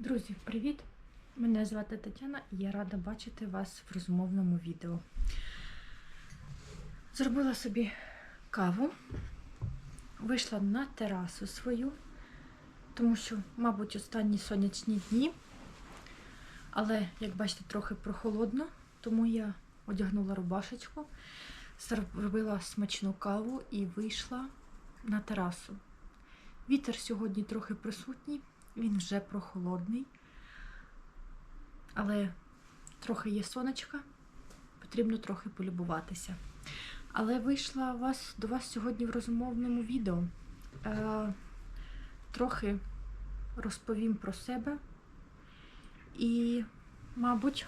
Друзі, привіт! Мене звати Тетяна і я рада бачити вас в розмовному відео. Зробила собі каву, вийшла на терасу свою, тому що, мабуть, останні сонячні дні, але, як бачите, трохи прохолодно, тому я одягнула рубашечку, зробила смачну каву і вийшла на терасу. Вітер сьогодні трохи присутній, він вже прохолодний, але трохи є сонечка, потрібно трохи полюбуватися. Але вийшла вас, до вас сьогодні в розмовному відео. Е, трохи розповім про себе і, мабуть,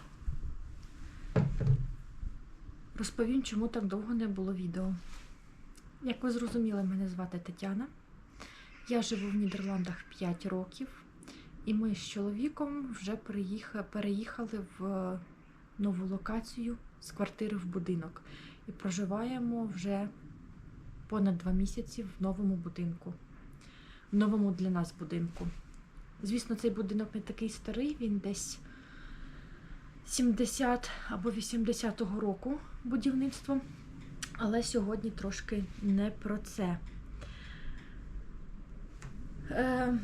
розповім, чому так довго не було відео. Як ви зрозуміли, мене звати Тетяна. Я живу в Нідерландах 5 років, і ми з чоловіком вже переїхали, в нову локацію з квартири в будинок і проживаємо вже понад 2 місяці в новому будинку, в новому для нас будинку. Звісно, цей будинок не такий старий, він десь 70 або 80-го року будівництва, але сьогодні трошки не про це. Е,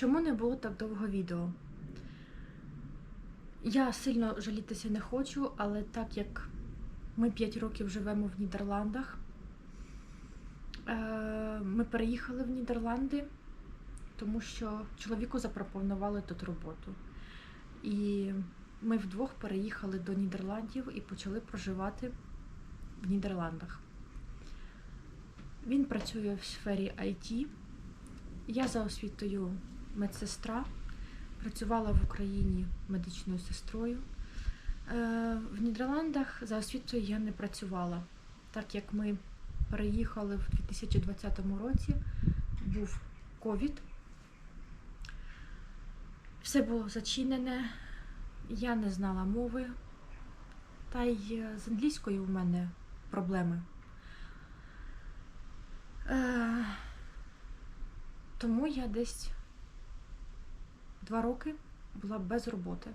Чому не було так довго відео? Я сильно жалітися не хочу, але так як ми 5 років живемо в Нідерландах, е, ми переїхали в Нідерланди, тому що чоловіку запропонували тут роботу. І ми вдвох переїхали до Нідерландів і почали проживати в Нідерландах. Він працює в сфері IT. Я за освітою медсестра, працювала в Україні медичною сестрою. Е, В Нідерландах за освітою я не працювала, так як ми переїхали в 2020 році, був ковід. Все було зачинене, я не знала мови, та й з англійською в мене проблеми. Е, Тому я десь два роки була без роботи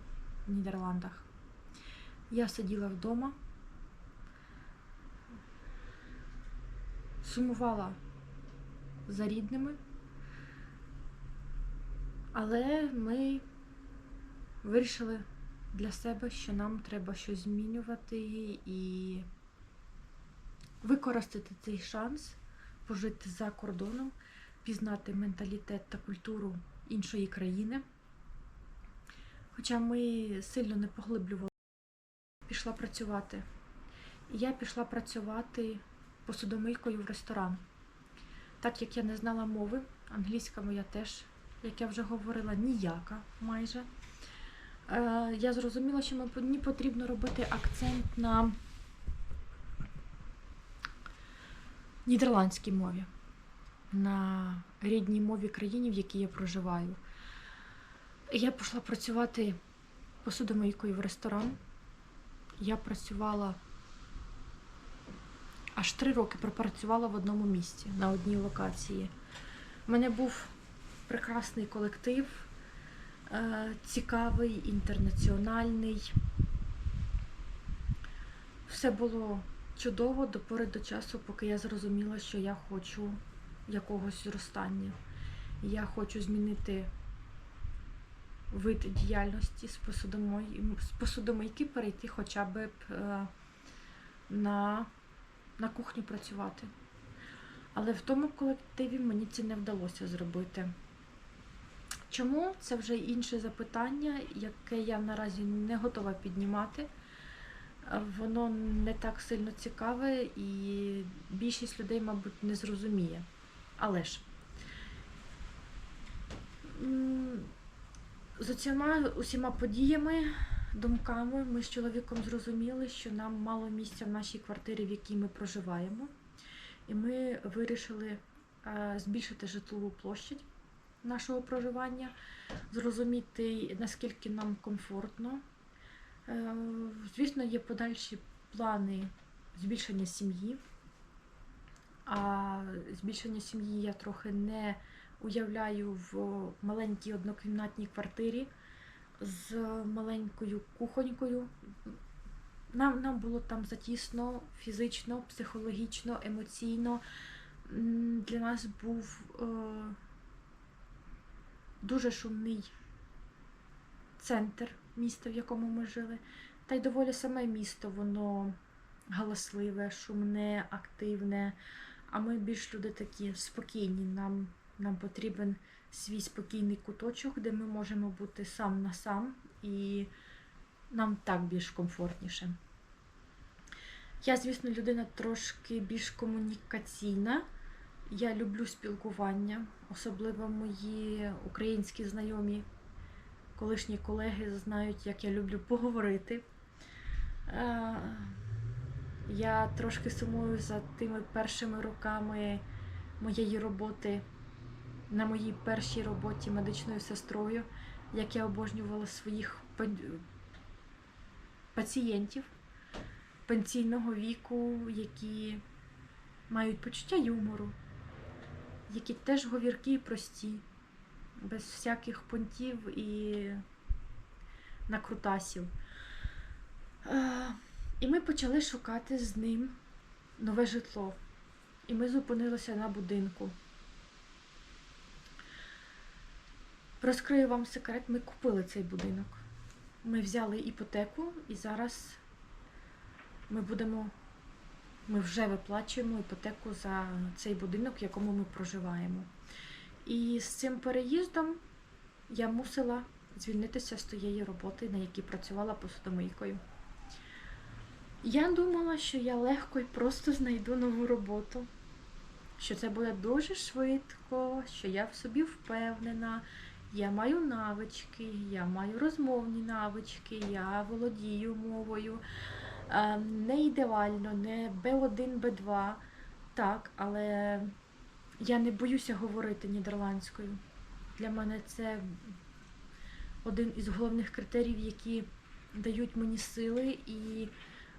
в Нідерландах. Я сиділа вдома, сумувала за рідними, але ми вирішили для себе, що нам треба щось змінювати і використати цей шанс пожити за кордоном, пізнати менталітет та культуру іншої країни. Хоча ми сильно не поглиблювали, пішла працювати. І я пішла працювати посудомийкою в ресторан. Так як я не знала мови, англійська моя теж, як я вже говорила, ніяка майже. Е, Я зрозуміла, що мені потрібно робити акцент на нідерландській мові, на рідній мові країни, в якій я проживаю. Я пішла працювати посудомийкою в ресторан. Я працювала аж три роки пропрацювала в одному місці, на одній локації. У мене був прекрасний колектив, е, цікавий, інтернаціональний. Все було чудово до пори до часу, поки я зрозуміла, що я хочу якогось зростання. Я хочу змінити вид діяльності з посудомой... з посудомийки перейти хоча б е, на, на кухню працювати. Але в тому колективі мені це не вдалося зробити. Чому? Це вже інше запитання, яке я наразі не готова піднімати. Воно не так сильно цікаве і більшість людей, мабуть, не зрозуміє. Але ж з усіма, усіма подіями, думками ми з чоловіком зрозуміли, що нам мало місця в нашій квартирі, в якій ми проживаємо. І ми вирішили е, збільшити житлову площадь нашого проживання, зрозуміти, наскільки нам комфортно. Е, Звісно, є подальші плани збільшення сім'ї. А збільшення сім'ї я трохи не уявляю в маленькій однокімнатній квартирі з маленькою кухонькою. Нам, нам було там затісно фізично, психологічно, емоційно. Для нас був е, дуже шумний центр міста, в якому ми жили. Та й доволі саме місто, воно галасливе, шумне, активне. А ми більш люди такі спокійні. Нам, нам потрібен свій спокійний куточок, де ми можемо бути сам на сам, і нам так більш комфортніше. Я, звісно, людина трошки більш комунікаційна. Я люблю спілкування, особливо мої українські знайомі, колишні колеги знають, як я люблю поговорити. Е, Я трошки сумую за тими першими роками моєї роботи на моїй першій роботі медичною сестрою, як я обожнювала своїх пацієнтів пенсійного віку, які мають почуття юмору, які теж говіркі і прості, без всяких понтів і накрутасів. Е, І ми почали шукати з ним нове житло. І ми зупинилися на будинку. Розкрию вам секрет, ми купили цей будинок. Ми взяли іпотеку і зараз ми будемо, ми вже виплачуємо іпотеку за цей будинок, в якому ми проживаємо. І з цим переїздом я мусила звільнитися з тієї роботи, на якій працювала посудомийкою. Я думала, що я легко і просто знайду нову роботу, що це буде дуже швидко, що я в собі впевнена, я маю навички, я маю розмовні навички, я володію мовою. Е, Не ідеально, не Б1, Б2, так, але я не боюся говорити нідерландською. Для мене це один із головних критеріїв, які дають мені сили і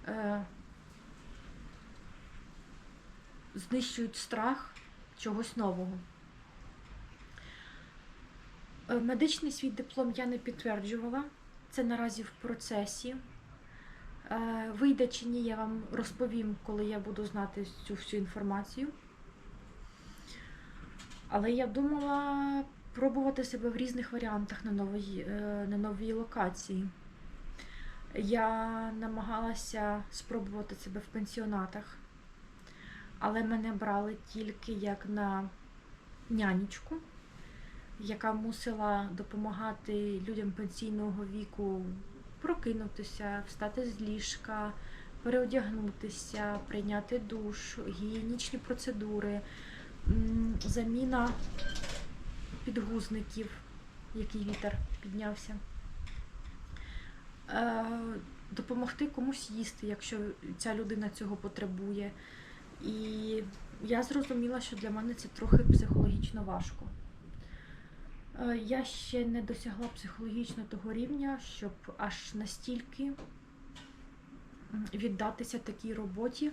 е, знищують страх чогось нового. Е, Медичний свій диплом я не підтверджувала. Це наразі в процесі. Е, Вийде чи ні, я вам розповім, коли я буду знати цю всю інформацію. Але я думала пробувати себе в різних варіантах на новій, е, на новій локації. Я намагалася спробувати себе в пенсіонатах, але мене брали тільки як на нянечку, яка мусила допомагати людям пенсійного віку прокинутися, встати з ліжка, переодягнутися, прийняти душ, гігієнічні процедури, заміна підгузників, який вітер піднявся. Е, Допомогти комусь їсти, якщо ця людина цього потребує. І я зрозуміла, що для мене це трохи психологічно важко. Е, Я ще не досягла психологічно того рівня, щоб аж настільки віддатися такій роботі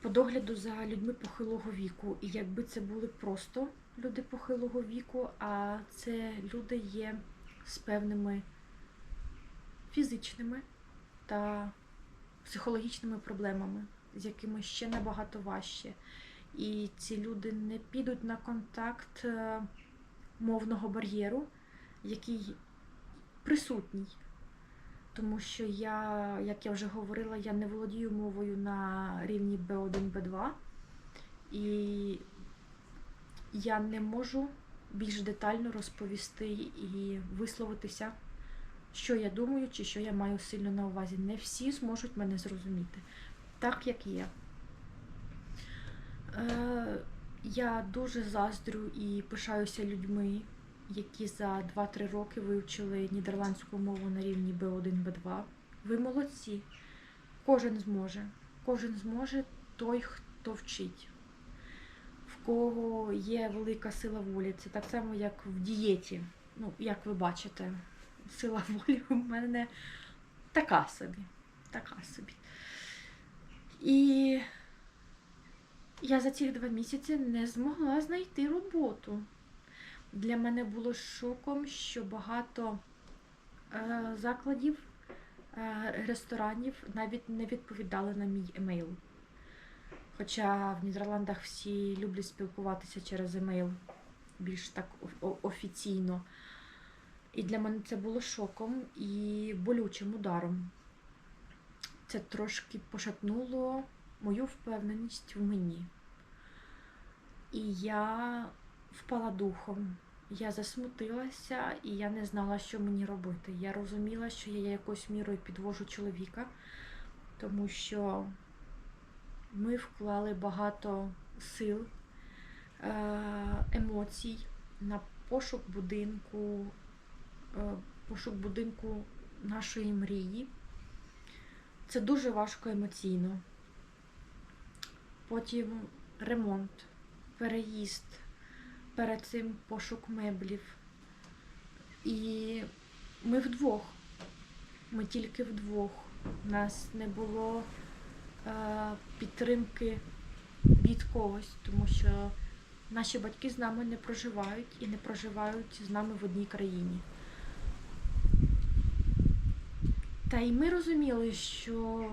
по догляду за людьми похилого віку. І якби це були просто люди похилого віку, а це люди є з певними фізичними та психологічними проблемами, з якими ще набагато важче. І ці люди не підуть на контакт е, мовного бар'єру, який присутній. Тому що я, як я вже говорила, я не володію мовою на рівні B1, B2, і я не можу більш детально розповісти і висловитися, що я думаю, чи що я маю сильно на увазі. Не всі зможуть мене зрозуміти, так як є. Е, я дуже заздрю і пишаюся людьми, які за 2-3 роки вивчили нідерландську мову на рівні B1, B2. Ви молодці. Кожен зможе. Кожен зможе той, хто вчить. В кого є велика сила волі. Це так само, як в дієті. Ну, як ви бачите, сила волі у мене така собі. Така собі. І я за ці два місяці не змогла знайти роботу. Для мене було шоком, що багато е, закладів, е, ресторанів навіть не відповідали на мій емейл. Хоча в Нідерландах всі люблять спілкуватися через емейл більш так офіційно. І для мене це було шоком і болючим ударом. Це трошки пошатнуло мою впевненість в мені. І я впала духом. Я засмутилася і я не знала, що мені робити. Я розуміла, що я якоюсь мірою підвожу чоловіка, тому що ми вклали багато сил, е, емоцій на пошук будинку, е, пошук будинку нашої мрії. Це дуже важко емоційно. Потім ремонт, переїзд, перед цим пошук меблів. І ми вдвох. Ми тільки вдвох. У нас не було е, підтримки від когось, тому що наші батьки з нами не проживають і не проживають з нами в одній країні. Та й ми розуміли, що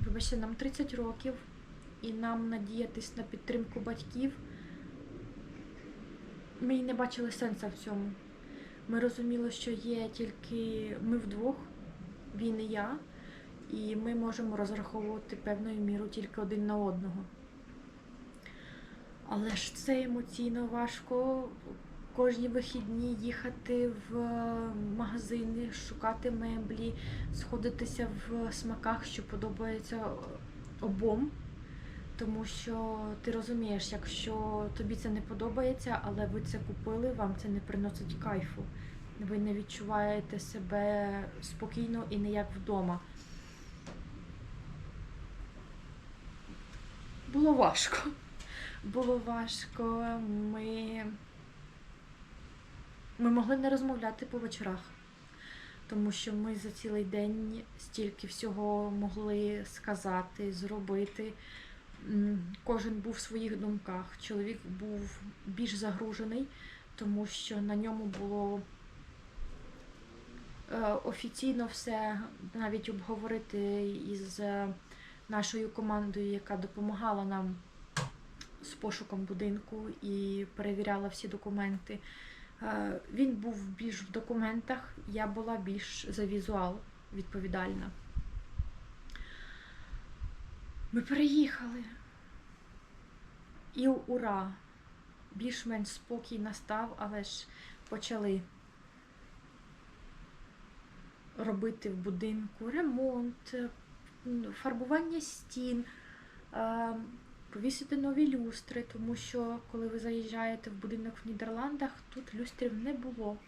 вибачте, нам 30 років, і нам надіятись на підтримку батьків. Ми не бачили сенсу в цьому. Ми розуміли, що є тільки ми вдвох, він і я, і ми можемо розраховувати певною мірою тільки один на одного. Але ж це емоційно важко. Кожні вихідні їхати в магазини, шукати меблі, сходитися в смаках, що подобається обом. Тому що ти розумієш, якщо тобі це не подобається, але ви це купили, вам це не приносить кайфу. Ви не відчуваєте себе спокійно і не як вдома. Було важко. Було важко. Ми, ми могли не розмовляти по вечорах, тому що ми за цілий день стільки всього могли сказати, зробити. Кожен був в своїх думках. Чоловік був більш загружений, тому що на ньому було е, офіційно все навіть обговорити із е, нашою командою, яка допомагала нам з пошуком будинку і перевіряла всі документи. Е, Він був більш в документах, я була більш за візуал відповідальна. Ми переїхали. І ура! Більш-менш спокій настав, але ж почали робити в будинку ремонт, фарбування стін, е, повісити нові люстри, тому що коли ви заїжджаєте в будинок в Нідерландах, тут люстрів не було.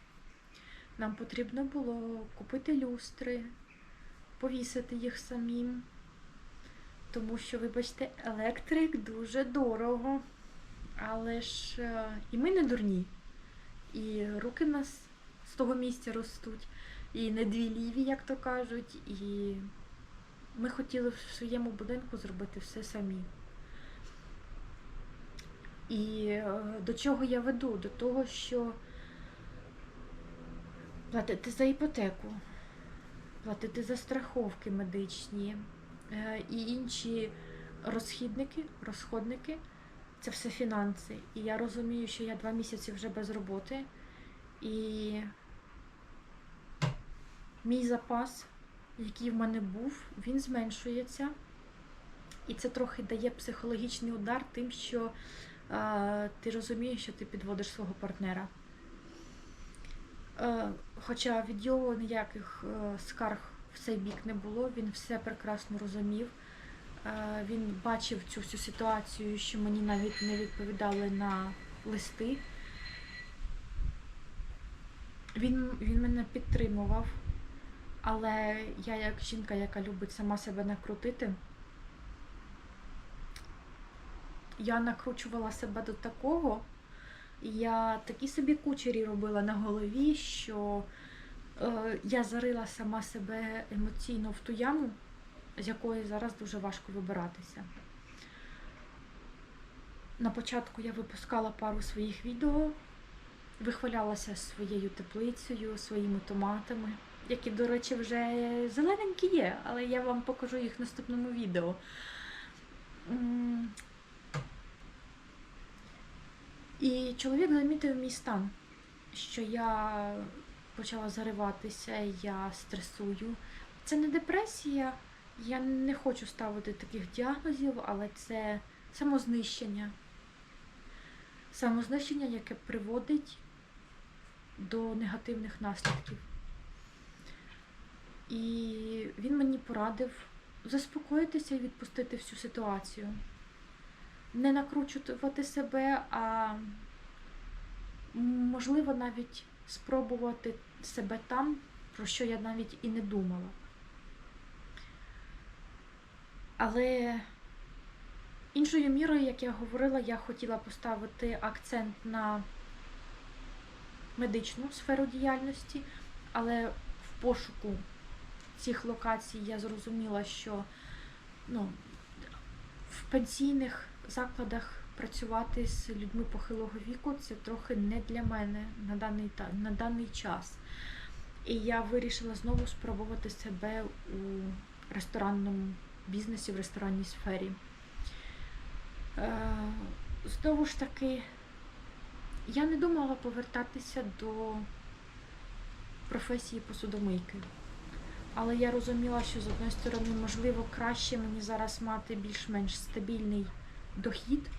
Нам потрібно було купити люстри, повісити їх самим. Тому що, вибачте, електрик дуже дорого. Але ж е, і ми не дурні. І руки в нас з того місця ростуть. І не дві ліві, як то кажуть. І ми хотіли в своєму будинку зробити все самі. І е, до чого я веду? До того, що платити за іпотеку, платити за страховки медичні і інші розхідники, розходники це все фінанси. І я розумію, що я два місяці вже без роботи, і мій запас, який в мене був, він зменшується. І це трохи дає психологічний удар тим, що е, ти розумієш, що ти підводиш свого партнера. Е, хоча від його ніяких е, скарг в цей бік не було, він все прекрасно розумів. Е, він бачив цю всю ситуацію, що мені навіть не відповідали на листи. Він, він мене підтримував, але я, як жінка, яка любить сама себе накрутити, я накручувала себе до такого, я такі собі кучері робила на голові, що я зарила сама себе емоційно в ту яму, з якої зараз дуже важко вибиратися. На початку я випускала пару своїх відео вихвалялася своєю теплицею, своїми томатами, які, до речі, вже зелененькі є, але я вам покажу їх в наступному відео. І чоловік замітив мій стан, що я почала зариватися, я стресую. Це не депресія, я не хочу ставити таких діагнозів, але це самознищення. Самознищення, яке приводить до негативних наслідків. І він мені порадив заспокоїтися і відпустити всю ситуацію. Не накручувати себе, а можливо навіть спробувати себе там, про що я навіть і не думала. Але іншою мірою, як я говорила, я хотіла поставити акцент на медичну сферу діяльності, але в пошуку цих локацій я зрозуміла, що ну, в пенсійних закладах працювати з людьми похилого віку це трохи не для мене на даний, на даний час. І я вирішила знову спробувати себе у ресторанному бізнесі, в ресторанній сфері. Е, Знову ж таки, я не думала повертатися до професії посудомийки. Але я розуміла, що з одної сторони, можливо, краще мені зараз мати більш-менш стабільний дохід.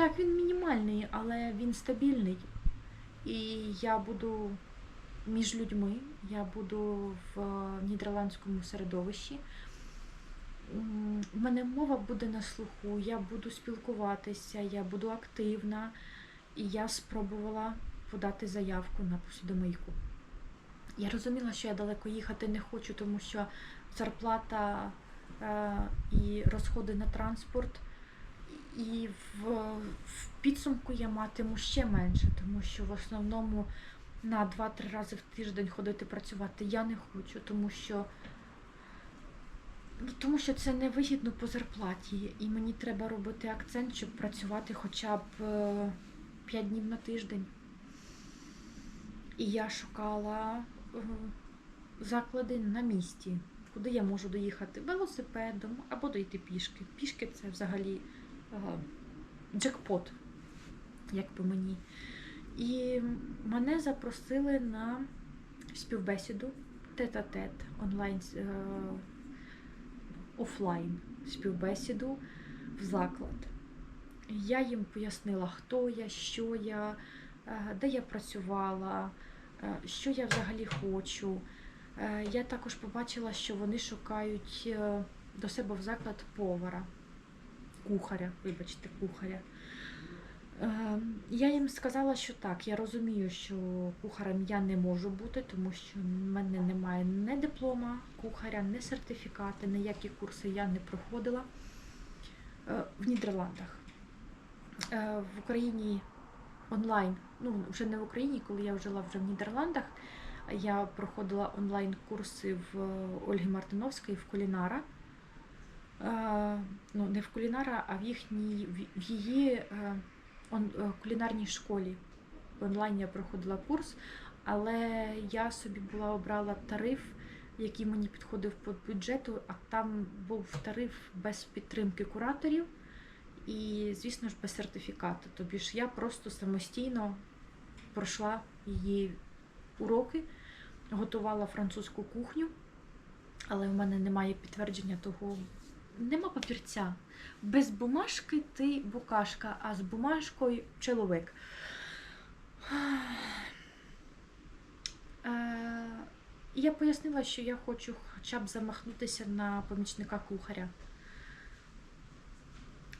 Так, він мінімальний, але він стабільний. І я буду між людьми, я буду в нідерландському середовищі. В мене мова буде на слуху, я буду спілкуватися, я буду активна, і я спробувала подати заявку на посудомийку. Я розуміла, що я далеко їхати не хочу, тому що зарплата е, і розходи на транспорт, і в, в підсумку я матиму ще менше, тому що в основному на 2-3 рази в тиждень ходити працювати я не хочу, тому що, ну, тому що це не вигідно по зарплаті, і мені треба робити акцент, щоб працювати хоча б 5 днів на тиждень. І я шукала е, заклади на місці, куди я можу доїхати велосипедом або дойти пішки. Пішки це взагалі е, джекпот, як по мені. І мене запросили на співбесіду тет-а-тет, онлайн е, офлайн співбесіду в заклад. Я їм пояснила, хто я, що я, е, де я працювала, е, що я взагалі хочу. Я також побачила, що вони шукають до себе в заклад повара, кухаря, вибачте, кухаря. Е, Я їм сказала, що так, я розумію, що кухарем я не можу бути, тому що в мене немає ні диплома кухаря, ні сертифікати, ніякі курси я не проходила Е, в Нідерландах. Е, В Україні онлайн, ну вже не в Україні, коли я жила вже в Нідерландах, я проходила онлайн-курси в Ольги Мартиновської в Кулінара. Ну, не в Кулінара, а в їхній в її е, он- е, кулінарній школі. Онлайн я проходила курс, але я собі була обрала тариф, який мені підходив по бюджету, а там був тариф без підтримки кураторів і, звісно ж, без сертифікату. Тобі ж я просто самостійно пройшла її уроки, готувала французьку кухню, але в мене немає підтвердження того. Нема папірця. Без бумажки ти букашка, а з бумажкою чоловік. Е, Я пояснила, що я хочу хоча б замахнутися на помічника кухаря.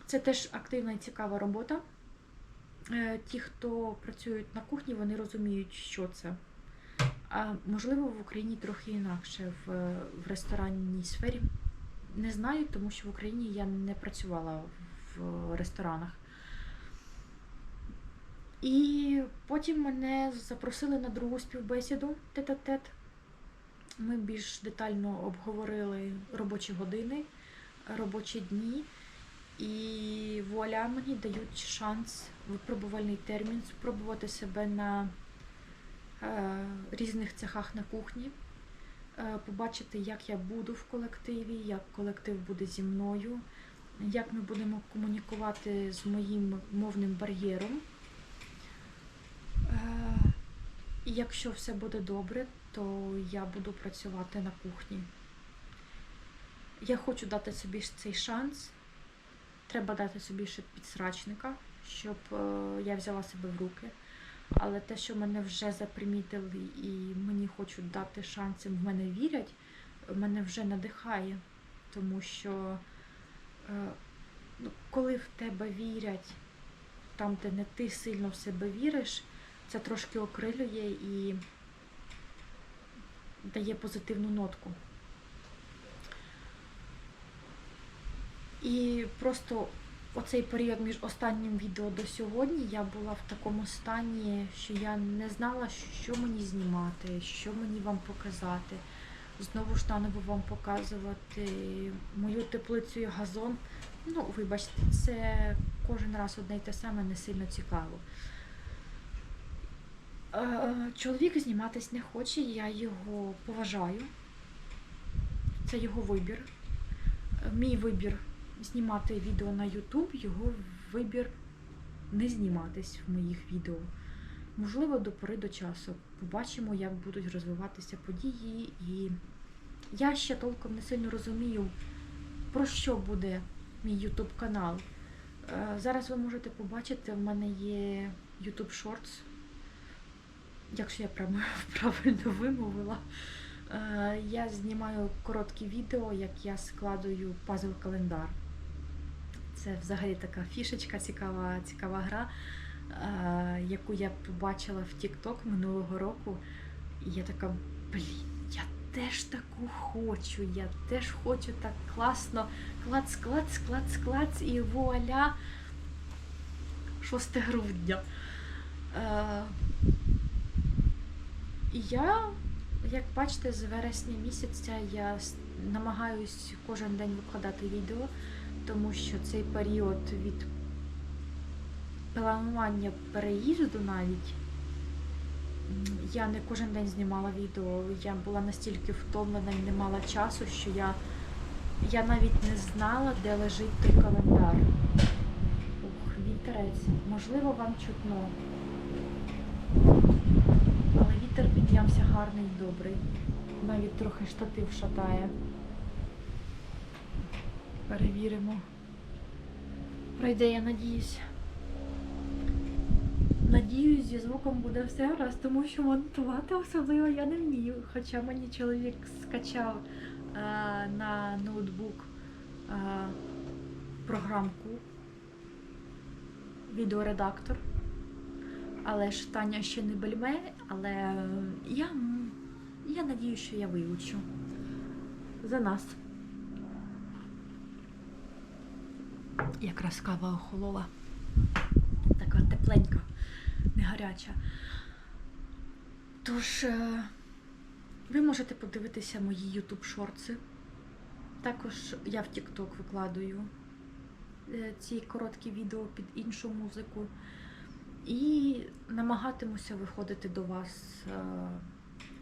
Це теж активна і цікава робота. Е, Ті, хто працюють на кухні, вони розуміють, що це. А можливо, в Україні трохи інакше в, в ресторанній сфері. Не знаю, тому що в Україні я не працювала в ресторанах. І потім мене запросили на другу співбесіду тет-а-тет. Ми більш детально обговорили робочі години, робочі дні. І вуаля мені дають шанс, випробувальний термін, спробувати себе на е, різних цехах на кухні, побачити, як я буду в колективі, як колектив буде зі мною, як ми будемо комунікувати з моїм мовним бар'єром. Е, і якщо все буде добре, то я буду працювати на кухні. Я хочу дати собі цей шанс. Треба дати собі ще підсрачника, щоб е, я взяла себе в руки. Але те, що мене вже запримітили і мені хочуть дати шанс, і в мене вірять, мене вже надихає. Тому що е, ну, коли в тебе вірять, там, де не ти сильно в себе віриш, це трошки окрилює і дає позитивну нотку. І просто оцей період між останнім відео до сьогодні я була в такому стані, що я не знала, що мені знімати, що мені вам показати. Знову ж наново вам показувати мою теплицю і газон. Ну, вибачте, це кожен раз одне й те саме не сильно цікаво. Е, Чоловік зніматись не хоче, я його поважаю. Це його вибір. Мій вибір знімати відео на YouTube, його вибір не зніматись в моїх відео. Можливо, до пори до часу. Побачимо, як будуть розвиватися події. І я ще толком не сильно розумію, про що буде мій YouTube канал. Е, Зараз ви можете побачити, в мене є YouTube Shorts, якщо я прям- правильно вимовила. Е, Я знімаю короткі відео, як я складую пазл-календар. Це взагалі така фішечка, цікава, цікава гра, е, яку я побачила в TikTok минулого року. І я така, блін, я теж таку хочу, я теж хочу так класно. Клац, клац, клац, клац, і вуаля. 6 грудня. Е, і я, як бачите, з вересня місяця я намагаюсь кожен день викладати відео, тому що цей період від планування переїзду навіть я не кожен день знімала відео. Я була настільки втомлена і не мала часу, що я, я навіть не знала, де лежить той календар. Ух, вітерець. Можливо, вам чутно. Але вітер піднявся гарний і добрий. Навіть трохи штатив шатає. Перевіримо. Пройде, я надіюсь. Надіюсь, зі звуком буде все раз, тому що монтувати особливо я не вмію. Хоча мені чоловік скачав е, на ноутбук е, програмку відеоредактор. Але ж Таня ще не бельме, але я, я надію, що я вивчу. За нас. Якраз кава охолола. Така тепленька, не гаряча. Тож, е, ви можете подивитися мої YouTube шорти. Також я в TikTok викладаю е, ці короткі відео під іншу музику. І намагатимуся виходити до вас е,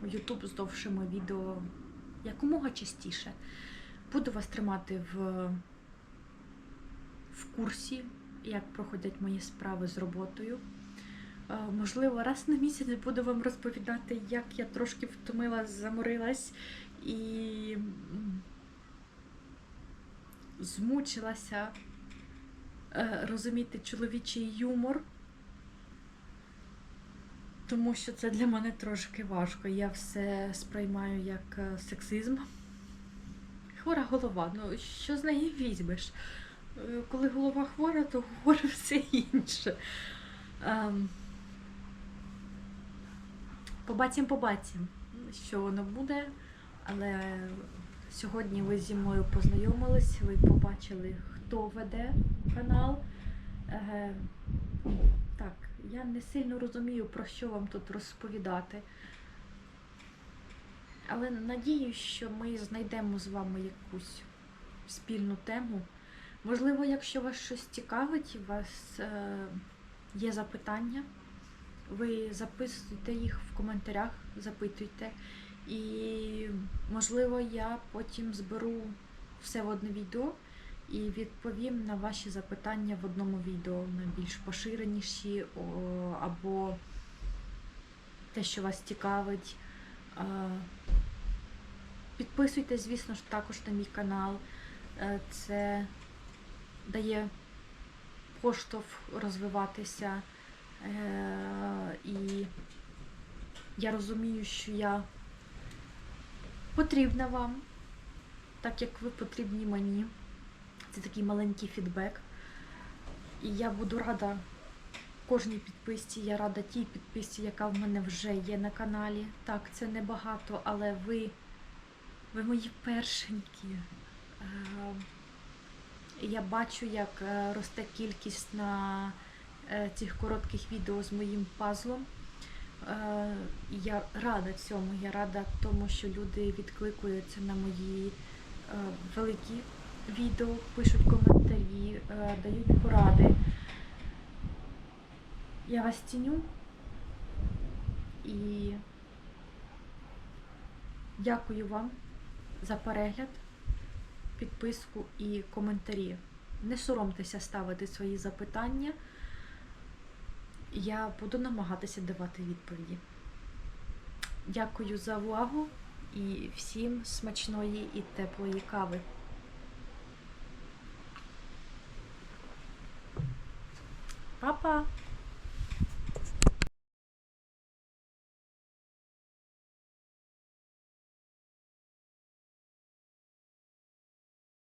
в YouTube з довшими відео якомога частіше. Буду вас тримати в, в курсі, як проходять мої справи з роботою. Е, Можливо, раз на місяць буду вам розповідати, як я трошки втомилась, заморилась і змучилася е, розуміти чоловічий юмор. Тому що це для мене трошки важко. Я все сприймаю як е, сексизм. Хвора голова. Ну, що з неї візьмеш? Е, Коли голова хвора, то хворе все інше. Ем, Побачимо, побачимо, що воно буде. Але сьогодні ви зі мною познайомились, ви побачили, хто веде канал. Е, так, я не сильно розумію, про що вам тут розповідати. Але надіюсь, що ми знайдемо з вами якусь спільну тему, Можливо, якщо вас щось цікавить, у вас е, є запитання, ви записуйте їх в коментарях, запитуйте. І, можливо, я потім зберу все в одне відео і відповім на ваші запитання в одному відео, на більш поширеніші або те, що вас цікавить. Е, Підписуйтесь, звісно ж, також на мій канал. Е, Це дає поштовх розвиватися. Е, І я розумію, що я потрібна вам, так як ви потрібні мені. Це такий маленький фідбек. І я буду рада кожній підписці. Я рада тій підписці, яка в мене вже є на каналі. Так, це небагато, але ви, ви мої першенькі. Я бачу, як е, росте кількість на е, цих коротких відео з моїм пазлом. Е, Я рада цьому. Я рада тому, що люди відкликуються на мої великі відео, пишуть коментарі, дають поради. Я вас ціню і дякую вам за перегляд, підписку і коментарі. Не соромтеся ставити свої запитання. Я буду намагатися давати відповіді. Дякую за увагу і всім смачної і теплої кави. Папа! -па.